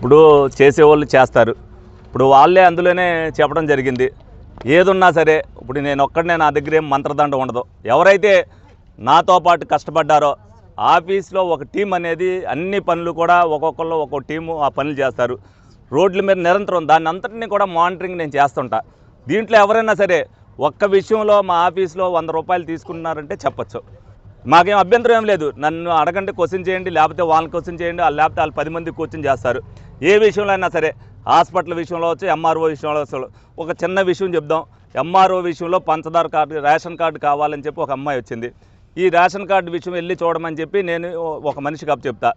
ఇప్పుడు చేసేవాళ్ళు చేస్తారు. ఇప్పుడు వాళ్ళే అందులోనే చెప్పడం జరిగింది. ఏదున్నా సరే ఇప్పుడు నేను ఒక్కడనే నా దగ్గర ఏం మంత్రదండ ఉండదు. ఎవరైతే నాతో పాటు కష్టపడ్డారో ఆఫీస్లో ఒక టీం అనేది అన్ని పనులు కూడా ఒక్కొక్కళ్ళు ఒక్కొక్క టీము ఆ పనులు చేస్తారు. రోడ్ల మీద నిరంతరం దాన్ని అంతటిని కూడా మానిటరింగ్ నేను చేస్తుంటా. దీంట్లో ఎవరైనా సరే ఒక్క విషయంలో మా ఆఫీస్లో వంద రూపాయలు తీసుకున్నారంటే చెప్పొచ్చు. మాకేం అభ్యంతరం ఏం లేదు. నన్ను అడగండి క్వశ్చన్ చేయండి లేకపోతే వాళ్ళని క్వశ్చన్ చేయండి వాళ్ళు లేకపోతే వాళ్ళు పది మంది క్వశ్చన్ చేస్తారు. ఏ విషయంలో అయినా సరే హాస్పిటల్ విషయంలో వచ్చి ఎంఆర్ఓ విషయంలో వచ్చు ఒక చిన్న విషయం చెప్దాం. ఎంఆర్ఓ విషయంలో పంచదార కార్డు రేషన్ కార్డు కావాలని చెప్పి ఒక అమ్మాయి వచ్చింది. ఈ రేషన్ కార్డు విషయం వెళ్ళి చూడమని చెప్పి నేను ఒక మనిషికి అప్పు చెప్తా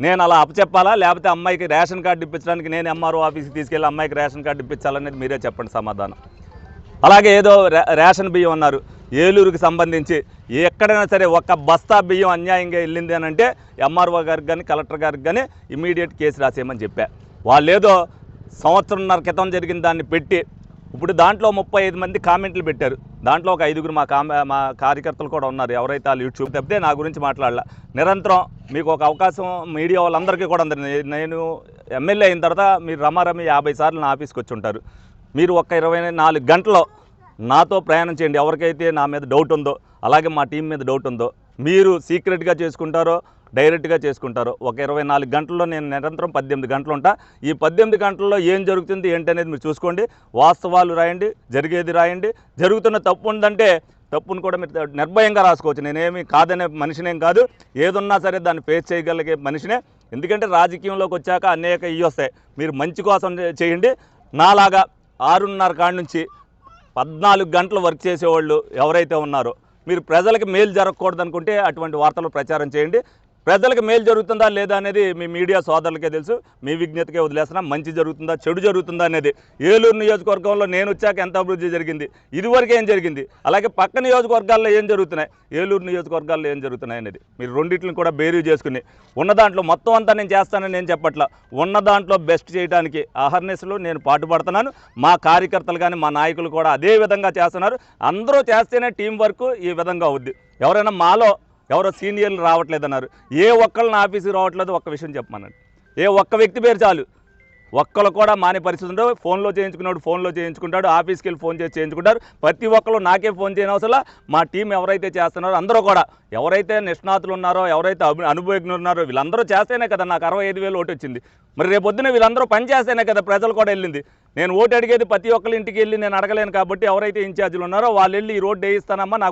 నేను అలా అప్పచెప్పాలా? లేకపోతే అమ్మాయికి రేషన్ కార్డు ఇప్పించడానికి నేను ఎంఆర్ఓ ఆఫీస్కి తీసుకెళ్ళి అమ్మాయికి రేషన్ కార్డు ఇప్పించాలనేది మీరే చెప్పండి సమాధానం. అలాగే ఏదో రేషన్ బియ్యం అన్నారు. ఏలూరుకి సంబంధించి ఎక్కడైనా సరే ఒక్క బస్తా బియ్యం అన్యాయంగా వెళ్ళింది అని అంటే ఎంఆర్ఓ గారికి కానీ కలెక్టర్ గారికి కానీ ఇమీడియట్ కేసు రాసేయమని చెప్పా. వాళ్ళు ఏదో సంవత్సరంన్నర క్రితం జరిగిన దాన్ని పెట్టి ఇప్పుడు దాంట్లో ముప్పై ఐదు మంది కామెంట్లు పెట్టారు. దాంట్లో ఒక ఐదుగురు మా కామె మా కార్యకర్తలు కూడా ఉన్నారు. ఎవరైతే వాళ్ళు యూట్యూబ్ తప్పితే నా గురించి మాట్లాడాల. నిరంతరం మీకు ఒక అవకాశం మీడియా వాళ్ళందరికీ కూడా ఉంది నేను ఎమ్మెల్యే అయిన తర్వాత మీరు రమారమి యాభై సార్లు నా ఆఫీస్కి వచ్చి ఉంటారు. మీరు ఒక ఇరవై నాలుగు గంటలో నాతో ప్రయాణం చేయండి. ఎవరికైతే నా మీద డౌట్ ఉందో అలాగే మా టీం మీద డౌట్ ఉందో మీరు సీక్రెట్గా చేసుకుంటారో డైరెక్ట్గా చేసుకుంటారో ఒక ఇరవై నాలుగు గంటల్లో నేను నిరంతరం పద్దెనిమిది గంటలు ఉంటా. ఈ పద్దెనిమిది గంటల్లో ఏం జరుగుతుంది ఏంటి అనేది మీరు చూసుకోండి. వాస్తవాలు రాయండి జరిగేది రాయండి. జరుగుతున్న తప్పు ఉందంటే తప్పును కూడా మీరు నిర్భయంగా రాసుకోవచ్చు. నేనేమి కాదనే మనిషినేం కాదు. ఏదున్నా సరే దాన్ని ఫేస్ చేయగలిగే మనిషినే. ఎందుకంటే రాజకీయంలోకి వచ్చాక అనేక ఇవి వస్తాయి మీరు మంచి కోసం చేయండి. నాలాగా ఆరున్నర కాడ నుంచి పద్నాలుగు గంటలు వర్క్ చేసేవాళ్ళు ఎవరైతే ఉన్నారో మీరు ప్రజలకు మేలు జరగకూడదనుకుంటే అటువంటి వార్తలు ప్రచారం చేయండి. ప్రజలకు మేలు జరుగుతుందా లేదా అనేది మీ మీడియా సోదరులకే తెలుసు. మీ విజ్ఞతకే వదిలేస్తున్నా మంచి జరుగుతుందా చెడు జరుగుతుందా అనేది. ఏలూరు నియోజకవర్గంలో నేను వచ్చాక ఎంత అభివృద్ధి జరిగింది ఇదివరకు ఏం జరిగింది అలాగే పక్క నియోజకవర్గాల్లో ఏం జరుగుతున్నాయి ఏలూరు నియోజకవర్గాల్లో ఏం జరుగుతున్నాయి అనేది. మీరు రెండింటిని కూడా బేరీ చేసుకుని ఉన్న దాంట్లో మొత్తం అంతా నేను చేస్తానని నేను చెప్పట్లా. ఉన్న దాంట్లో బెస్ట్ చేయడానికి అహర్నెస్లో నేను పాటుపడుతున్నాను. మా కార్యకర్తలు కానీ మా నాయకులు కూడా అదే విధంగా చేస్తున్నారు. అందరూ చేస్తేనే టీం వర్క్ ఈ విధంగా అవుద్ది. ఎవరైనా మాలో ఎవరో సీనియర్లు రావట్లేదన్నారు. ఏ ఒక్కళ్ళు నా ఆఫీస్కి రావట్లేదు ఒక్క విషయం చెప్పమన్నాడు. ఏ ఒక్క వ్యక్తి పేరు చాలు. ఒక్కరు కూడా మానే పరిస్థితి ఉండవు ఫోన్లో చేయించుకున్నాడు ఫోన్లో చేయించుకుంటాడు ఆఫీస్కి వెళ్ళి ఫోన్ చేసి చేయించుకుంటారు. ప్రతి ఒక్కరు నాకే ఫోన్ చేయని అవసరం మా టీం ఎవరైతే చేస్తున్నారో అందరూ కూడా ఎవరైతే నిష్ణాతులు ఉన్నారో ఎవరైతే అనుభవజ్ఞులు ఉన్నారో వీళ్ళందరూ చేస్తేనే కదా నాకు అరవై ఐదు వేలు ఓటు వచ్చింది. మరి రేపొద్దున పొద్దున వీళ్ళందరూ పని చేస్తేనే కదా ప్రజలు కూడా వెళ్ళింది. నేను ఓటు అడిగేది ప్రతి ఒక్కరి ఇంటికి వెళ్ళి నేను అడగలేను కాబట్టి ఎవరైతే ఇన్ఛార్జీలు ఉన్నారో వాళ్ళు వెళ్ళి ఈ రోడ్డు వేయిస్తానమ్మా నాకు